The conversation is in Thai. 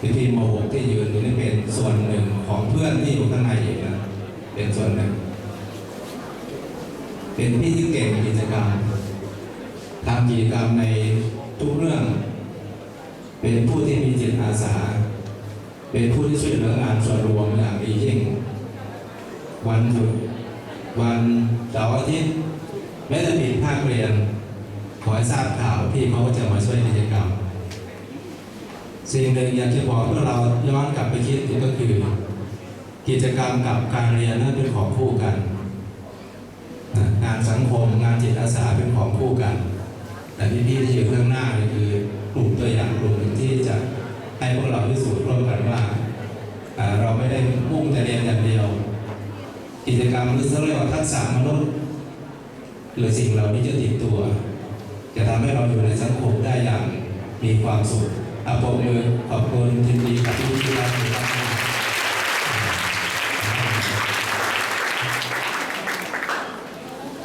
พี่พี่มหกที่ยืนตรงนี้เป็นส่วนหนึ่งของเพื่อนที่อยู่ข้างในอีกนะเป็นส่วนหนึ่ง เป็นพี่ที่เก่งกิจกรรมทำกิจกรรมในทุกเรื่อง เป็นผู้ที่มีจิตอาสา เป็นผู้ที่ช่วยเหลืองานส่วนรวมอย่างดียิ่ง วันหยุดวันเสาร์อาทิตย์แม้จะปิดภาคเรียน ขอให้ทราบข่าวพี่เขาจะมาช่วยกิจกรรม สิ่งหนึ่งอยากจะบอกพวกเราย้อนกลับไปคิดก็คือ กิจกรรมกับการเรียนนั้นเป็นของคู่กัน งานสังคมงานจิตอาสาเป็นของคู่กัน แต่พี่ๆที่อยู่ข้างหน้านี่คือกลุ่มตัวอย่างกลุ่มหนึ่งที่จะให้พวกเราพิสูจน์ร่วมกันว่า เราไม่ได้มุ่งแต่เรียนอย่างเดียว กิจกรรมหรือเรียกว่าทักษะมนุษย์หรือสิ่งเหล่านี้จะติดตัว จะทำให้เราอยู่ในสังคมได้อย่างมีความสุข ปรบมือขอบคุณทีม